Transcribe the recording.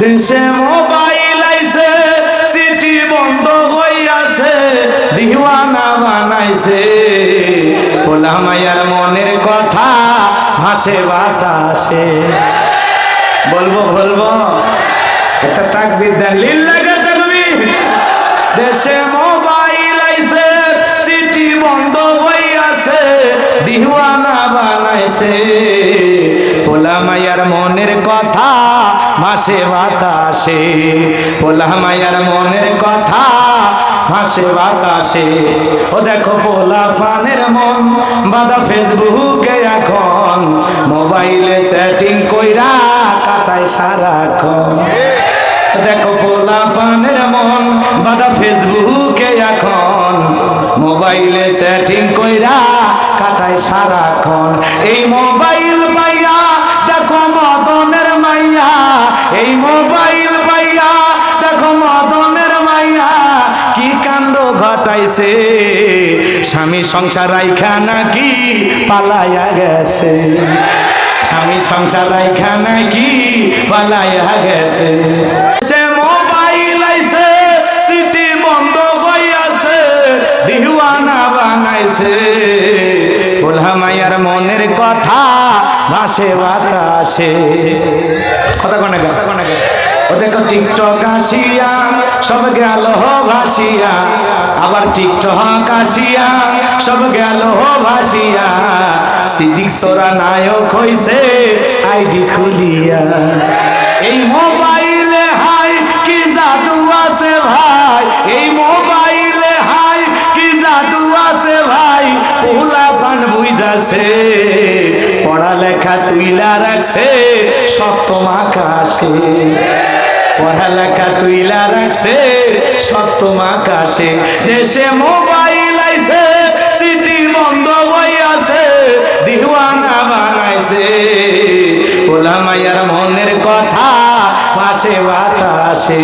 দেশে মোবাইল আইছে সিটি বন্ধ আছে, দিওয়ানা বানাইছে। পোলা মায়ার মনের কথা হাসে বাতাসে। বলব বলব, একটা তাকবির দেন। লাগে তাকবির দেশে মায়ার মনের কথা ভাসে বাতাসে মায়ার মনের কথা ভাসে বাতাসে। ও দেখো পোলা পানের মন বাদা ফেসবুকে এখন, মোবাইলে সেটিং কইরা কাটায় সারাক্ষণ। দেখো পোলা পানের মন বাদা ফেসবুকে এখন, মোবাইলে সেটিং কইরা কাটায় সারাক্ষণ। এই মোবাইল এই মোবাইল পাইয়া দেখো মদনের মাইয়া, কি কাণ্ড ঘটাইছে? স্বামী সংসার রাইখা নাকি পালাইয়া গেছে? স্বামী সংসার রাইখা নাকি পালাইয়া গেছে? সে মোবাইল সিটি বন্ধ বানাইছে। বলহা মায়ার মনের কথা ভাসে বাতাসে। কথা কনে কথা কনে ও দেখো টিকটক আসিয়া, সব গেল ভাসিয়া। আবার টিকটক আসিয়া, সব গেল ভাসিয়া। সিদিক সোরা নায়ক হইছে, আইডি খুলিয়া। এই মোবাইলে হাই, কি জাদু আছে ভাই? এই মোবাইলে হাই, কি জাদু আছে ভাই? পোলা পান বুঝাছে। পড়ালেখা তুইলা রাখছে সপ্তম আকাশে পড়ালেখা তুইলা রাখছে সপ্তম আকাশে দেশে মোবাইল আইছে, সিটি বন্ধ হইয়াছে দিওয়ানা বানাইছে। পোলা মনের কথা, পাশে বাতাসে।